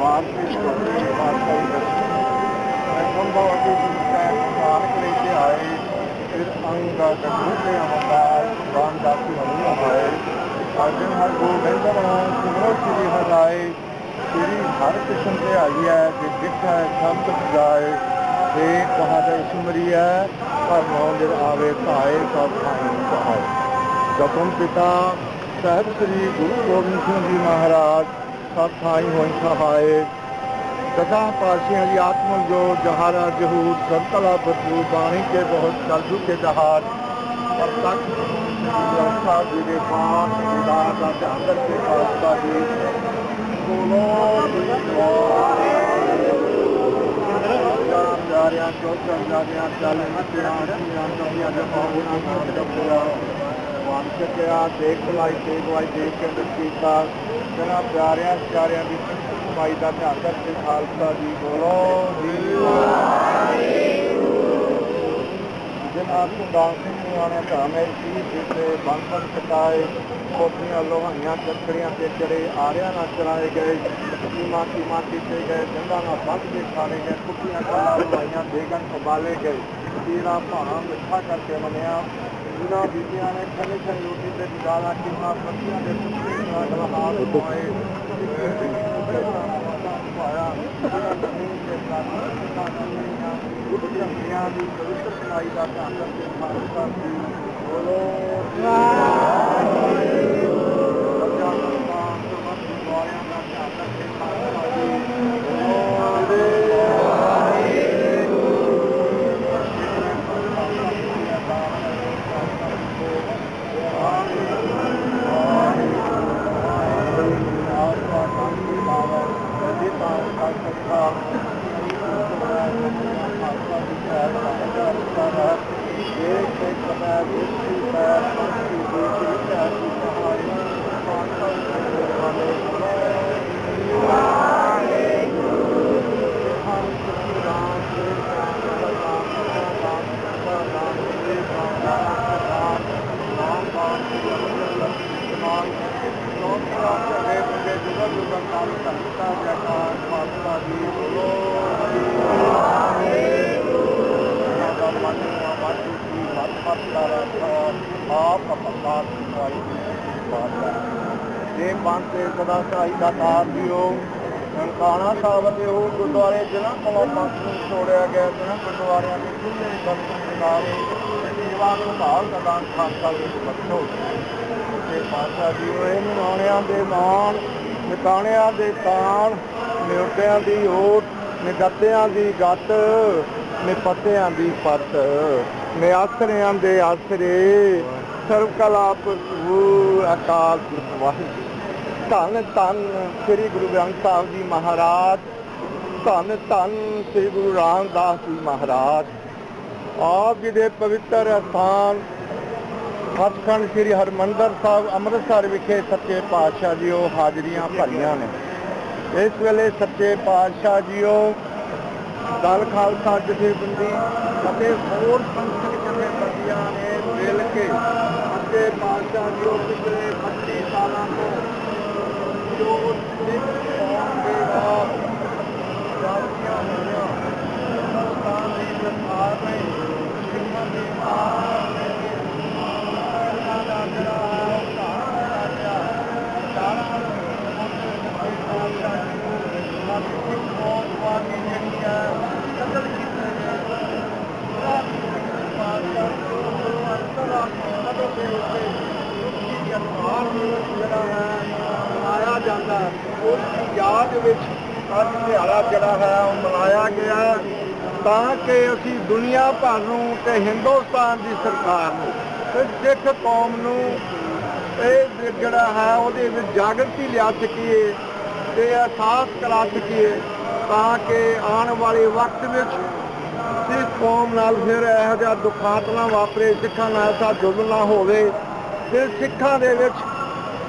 ਵਾਰਤੀ ਸੋਤੀ ਵਾਰਤਾਈ ਦਰਸ਼ਨ ਸੰਭਵ ਅਤੀ ਜਿਸਕਾ ਸਾਖ ਲੈ ਕੇ ਆਏ, ਫਿਰ ਅੰਗਾ ਕੰਢੇ ਅਮਦਾਰ ਬਾਣ ਦਾਤੀ ਹੋਣੀ ਆਏ ਅਰਜਨ ਹਰ ਗੋਬਿੰਦ ਨਾਮ ਸਿਮਰੋ ਸ੍ਰੀ ਹਰਾਏ ਸ੍ਰੀ ਹਰ ਕ੍ਰਿਸ਼ਨ ਤੇ ਆਈ ਹੈ, ਕਿ ਜਿੱਥਾ ਸਭ ਜਾਏ ਤੇ ਤੁਹਾਡਾ ਸੁਮਰੀ ਹੈ, ਪਰ ਨੌ ਦਿਨ ਆਵੇ ਭਾਏ ਸਭ ਥਾਈ ਕਹਾਏ ਗਤਮ ਪਿਤਾ ਸਾਹਿਬ ਸ੍ਰੀ ਗੁਰੂ ਗੋਬਿੰਦ ਸਿੰਘ ਜੀ ਮਹਾਰਾਜ ਸਭ ਥਾਈ ਹੋਈ ਸਹਾਏ। ਦਸਾਂ ਪਾਤਸ਼ਾਹਾਂ ਦੀ ਆਤਮਨ ਜੋ ਜਹਾਰਾ ਜਹੂਰ ਸਰਕਲਾ ਬਤੂ ਬਾਣੀ ਕੇ ਬਹੁਤ ਕਲਜੂ ਕੇ ਜਹਾਰ। ਪਰ ਤੱਕ ਵਿਵਸਥਾ ਜੀ ਦੇ ਪਾਸ ਵਿਦਾਰ ਦਾ ਧਿਆਨ ਰੱਖੇ ਪਾਸਤਾ ਜੀ। ਚੌਕਾਂ ਜਾਰਿਆਂ ਚੱਲ ਮਿੱਟਿਆਂ ਢੀਆਂ ਚੌਂਦੀਆਂ ਦੇ ਪਾਉਣਾ ਨਾਮ ਜਪਿਆ ਵਾਨ ਸਕਿਆ ਦੇਖ ਲਾਈ ਦੇਖ ਲਾਈ, ਦੇਖ ਕੇ ਅੰਦਰ ਜਨਾ ਪਿਆਰਿਆਂ ਪਿਆਰਿਆਂ ਦੀ ਸਮਾਈ ਦਾ ਧਿਆਨ ਕਰਕੇ ਖਾਲਸਾ ਜੀ ਬੋਲੋ। ਜੀ ਜਨਾ ਸੁੰਦਾਨ ਸਿੰਘ ਨੂੰ ਆਣਾ ਧਾਮੇ ਸੀ ਜਿੱਤੇ ਬੰਪਨ ਕਟਾਏ ਕੋਪੀਆਂ ਲੋਹਾਈਆਂ ਚੱਕਰੀਆਂ ਤੇ ਚੜੇ ਆਰਿਆਂ ਨਾਲ ਚਲਾਏ ਗਏ ਕੀਮਾ ਕੀਮਾ ਕੀਤੇ ਗਏ ਜੰਗਾਂ ਨਾਲ ਬੰਦ ਕੇ ਖਾਣੇ ਗਏ, ਕੁੱਟੀਆਂ ਕਾਲਾਂ ਲਾਈਆਂ ਦੇਗਨ ਉਬਾਲੇ ਗਏ। ਤੀਰਾ ਭਾਣਾ ਮਿੱਠਾ ਕਰਕੇ ਮੰਨਿਆ। ਜਿਨ੍ਹਾਂ ਬੀਬੀਆਂ ਨੇ ਖਲੇ ਖਲੇ ਰੋਟੀ ਤੇ ਗਾਲਾਂ ਕੀਮਾ ਸਬਜ਼ੀਆਂ ਦੇ ਸੁੱਕੇ ਨਾਲ ਗਲਹਾਰ ਪਾਏ ਪਾਇਆ ਜਿਹੜਾ ਜ਼ਮੀਨ ਦੇ ਸਾਥੀਆਂ ਦੀ ਪਵਿੱਤਰ ਕਮਾਈ ਦਾ ਧਿਆਨ ਕਰਕੇ ਖਾਲਸਾ ਜੀ ਬੋਲੋ ਆਪ ਜੇ ਮਨ ਤੇ ਸਦਾ ਸਾਈ ਦਾ ਤਾਰ ਦਿਓ। ਨਨਕਾਣਾ ਸਾਹਿਬ ਦੇ ਉਹ ਗੁਰਦੁਆਰੇ ਜਿਨ੍ਹਾਂ ਕੋਲੋਂ ਪੰਥ ਨੂੰ ਛੋੜਿਆ ਗਿਆ, ਜਿਨ੍ਹਾਂ ਗੁਰਦੁਆਰਿਆਂ ਦੇ ਖੁੱਲੇ ਦਰਸ਼ਨ ਨਾਰੇ ਸੇਵਾ ਸੰਭਾਲ ਦਾ ਦਾਨ ਖਾਲਸਾ ਵਿੱਚ ਬਖਸ਼ੋ। ਤੇ ਪਾਤਸ਼ਾਹ ਜੀ, ਇਹ ਮਨਾਉਣਿਆਂ ਦੇ ਨਾਮ ਨਿਕਾਣਿਆਂ ਦੇ ਤਾਣ ਨਿਉਟਿਆਂ ਦੀ ਓਟ, ਨਿਗੱਤਿਆਂ ਦੀ ਗੱਤ ਨਿਪੱਤਿਆਂ ਦੀ ਪੱਤ ਨਿਆਸਰਿਆਂ ਦੇ ਆਸਰੇ, ਸਰਵ ਕਲਾ ਪ੍ਰਭੂ ਅਕਾਲ ਪੁਰਖ ਵਾਹਿਗੁਰੂ। ਧੰਨ ਧੰਨ ਸ੍ਰੀ ਗੁਰੂ ਗ੍ਰੰਥ ਸਾਹਿਬ ਜੀ ਮਹਾਰਾਜ, ਧੰਨ ਧੰਨ ਸ੍ਰੀ ਗੁਰੂ ਰਾਮਦਾਸ ਜੀ ਮਹਾਰਾਜ। ਆਪ ਜੀ ਦੇ ਪਵਿੱਤਰ ਅਸਥਾਨ, ਸੱਚਖੰਡ ਸ੍ਰੀ ਹਰਮੰਦਰ ਸਾਹਿਬ, ਅੰਮ੍ਰਿਤਸਰ ਵਿਖੇ ਸੱਚੇ ਪਾਤਸ਼ਾਹ ਜੀਓ ਹਾਜ਼ਰੀਆਂ ਭਰੀਆਂ ਨੇ। ਇਸ ਵੇਲੇ ਸੱਚੇ ਪਾਤਸ਼ਾਹ ਜੀਓ ਦਲ ਖਾਲਸਾ ਜਥੇਬੰਦੀ ਅਤੇ ਹੋਰ ਪੰਥਕ ਜਥੇਬੰਦੀਆਂ ਨੇ ਮਿਲ ਕੇ ਸੱਚੇ ਪਾਤਸ਼ਾਹ ਜੀਓ ਪਿਛਲੇ 25 ਸਾਲਾਂ ਤੋਂ ਜੋ ਸਿੱਖ ਕੌਮ ਦੇ ਨਾਲ ਜਾਤੀਆਂ ਹੋਈਆਂ ਹਿੰਦੁਸਤਾਨ ਦੀ ਸਰਕਾਰ ਨੇ ਸਿੱਖਾਂ ਦੀ ਮਾਂ ਦਾ ਜਿਹੜਾ ਹੈ ਉਹ ਘਾਣਾ ਰਾਜਾ ਚਾਰਾਂ ਮਨਾਇਆ ਜਾਂਦਾ ਉਸ ਦੀ ਯਾਦ ਵਿੱਚ ਅੱਜ ਦਿਹਾੜਾ ਜਿਹੜਾ ਹੈ ਉਹ ਮਨਾਇਆ ਗਿਆ ਤਾਂ ਕਿ ਅਸੀਂ ਦੁਨੀਆ ਭਰ ਨੂੰ ਤੇ ਹਿੰਦੁਸਤਾਨ ਦੀ ਸਰਕਾਰ ਨੂੰ ਤੇ ਸਿੱਖ ਕੌਮ ਨੂੰ ਇਹ ਜਿਹੜਾ ਹੈ ਉਹਦੇ ਵਿੱਚ ਜਾਗਰਤੀ ਲਿਆ ਸਕੀਏ ਤੇ ਅਹਿਸਾਸ ਕਰਾ ਸਕੀਏ ਤਾਂ ਕਿ ਆਉਣ ਵਾਲੇ ਵਕਤ ਵਿੱਚ ਸਿੱਖ ਕੌਮ ਨਾਲ ਫਿਰ ਇਹੋ ਜਿਹਾ ਦੁਖਾਂਤ ਨਾ ਵਾਪਰੇ, ਸਿੱਖਾਂ ਨਾਲ ਐਸਾ ਜ਼ੁਲਮ ਨਾ ਹੋਵੇ ਫਿਰ ਸਿੱਖਾਂ ਦੇ ਵਿੱਚ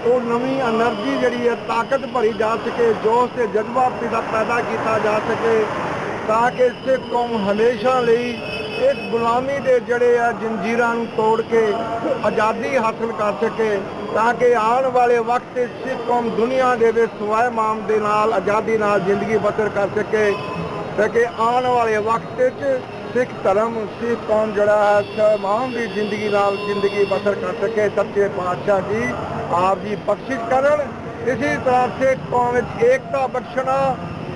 ਉਹ ਨਵੀਂ એનર્ਜੀ ਜਿਹੜੀ ਹੈ, ਤਾਕਤ ਭਰੀ ਜਾ ਸਕੇ, ਜੋਸ਼ ਤੇ ਜਜ਼ਬਾ ਪੈਦਾ ਕੀਤਾ ਜਾ ਸਕੇ, ਤਾਂ ਕਿ ਸਿੱਖ ਕੌਮ ਹਮੇਸ਼ਾ ਲਈ ਇਸ ਗੁਲਾਮੀ ਦੇ ਜਿਹੜੇ ਆ ਜੰਜੀਰਾਂ ਨੂੰ ਤੋੜ ਕੇ ਆਜ਼ਾਦੀ ਹਾਸਲ ਕਰ ਸਕੇ, ਤਾਂ ਕਿ ਆਉਣ ਵਾਲੇ ਵਕਤ ਸਿੱਖ ਕੌਮ ਦੁਨੀਆ ਦੇ ਵਿੱਚ ਸਵਾਇਮਾਮ ਦੇ ਨਾਲ, ਆਜ਼ਾਦੀ ਨਾਲ ਜ਼ਿੰਦਗੀ ਬਸਰ ਕਰ ਸਕੇ, ਤਾਂ ਕਿ ਆਉਣ ਵਾਲੇ ਵਕਤ ਵਿੱਚ ਸਿੱਖ ਧਰਮ, ਸਿੱਖ ਕੌਮ ਜਿਹੜਾ ਹੈ ਸਵਾਇਮਾਮ ਦੀ ਜ਼ਿੰਦਗੀ ਨਾਲ ਜ਼ਿੰਦਗੀ ਬਸਰ ਕਰ ਸਕੇ। ਸੱਚੇ ਪਾਤਸ਼ਾਹ ਜੀ ਆਪ ਜੀ ਬਖਸ਼ਿਸ਼ ਕਰਨ। ਇਸੇ ਤਰ੍ਹਾਂ ਸਿੱਖ ਕੌਮ ਵਿੱਚ ਏਕਤਾ ਬਖਸ਼ਣਾ,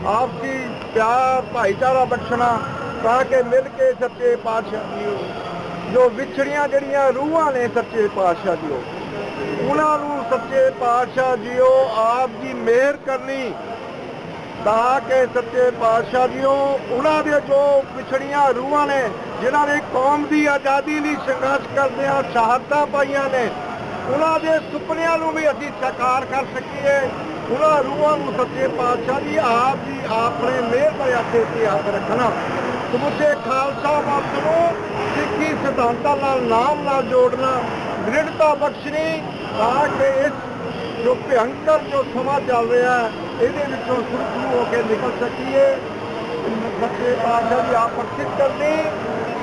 ਆਪਸੀ ਪਿਆਰ, ਭਾਈਚਾਰਾ ਬਖਸ਼ਣਾ, ਤਾਂ ਕਿ ਮਿਲ ਕੇ ਸੱਚੇ ਪਾਤਸ਼ਾਹ ਜੀਓ ਜੋ ਵਿਛੜੀਆਂ ਜਿਹੜੀਆਂ ਰੂਹਾਂ ਨੇ ਸੱਚੇ ਪਾਤਸ਼ਾਹ ਜੀਓ ਉਹਨਾਂ ਨੂੰ ਸੱਚੇ ਪਾਤਸ਼ਾਹ ਜੀਓ, ਆਪ ਦੀ ਮਿਹਰ ਕਰਨੀ, ਤਾਂ ਕਿ ਸੱਚੇ ਪਾਤਸ਼ਾਹ ਜੀਓ। ਉਹਨਾਂ ਦੇ ਜੋ ਵਿਛੜੀਆਂ ਰੂਹਾਂ ਨੇ, ਜਿਨ੍ਹਾਂ ਨੇ ਕੌਮ ਦੀ ਆਜ਼ਾਦੀ ਲਈ ਸੰਘਰਸ਼ ਕਰਦਿਆਂ ਸ਼ਹਾਦਤਾਂ ਪਾਈਆਂ ਨੇ ਉਹਨਾਂ ਦੇ ਸੁਪਨਿਆਂ ਨੂੰ ਵੀ ਅਸੀਂ ਸਾਕਾਰ ਕਰ ਸਕੀਏ। ਉਹਨਾਂ ਰੂਹਾਂ ਨੂੰ ਸੱਚੇ ਪਾਤਸ਼ਾਹ ਜੀ, ਆਪ ਜੀ ਆਪਣੇ ਮਿਹਰ ਦੇ ਹੱਥੇ ਤੇ ਹੱਥ ਰੱਖਣਾ। ਸਮੁੱਚੇ ਖਾਲਸਾ ਪੰਥ ਨੂੰ ਸਿੱਖੀ ਸਿਧਾਂਤਾਂ ਨਾਲ ਨਾਮ ਨਾਲ ਜੋੜਨਾ, ਦ੍ਰਿੜਤਾ ਬਖਸ਼ਣੀ, ਤਾਂ ਕਿ ਇਸ ਜੋ ਭਿਅੰਕਰ ਜੋ ਸਮਾਂ ਚੱਲ ਰਿਹਾ ਇਹਦੇ ਵਿੱਚੋਂ ਸੁਰਖਰੂ ਹੋ ਕੇ ਨਿਕਲ ਸਕੀਏ। ਸੱਚੇ ਪਾਤਸ਼ਾਹ ਦੀ ਆਪ ਬਖਸ਼ਿਸ਼ ਕਰਨੀ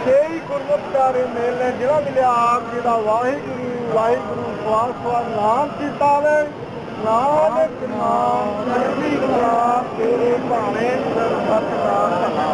ਸਹੀ ਗੁਰਮੁਖ ਪਿਆਰੇ ਮੇਲ ਨੇ ਜਿਹੜਾ ਮਿਲਿਆ ਆਪ ਜੀ ਦਾ, ਵਾਹਿਗੁਰੂ ਵਾਹਿਗੁਰੂ ਸਵਾਸ ਸਵਾਸ ਨਾਮ ਚਿਤਾਵੇ ਨਾਨਕ ਨਾਮ ਚੜ੍ਹਦੀ ਕਲਾ ਤੇਰੇ ਭਾਣੇ ਸਰਬੱਤ ਦਾ ਭਲਾ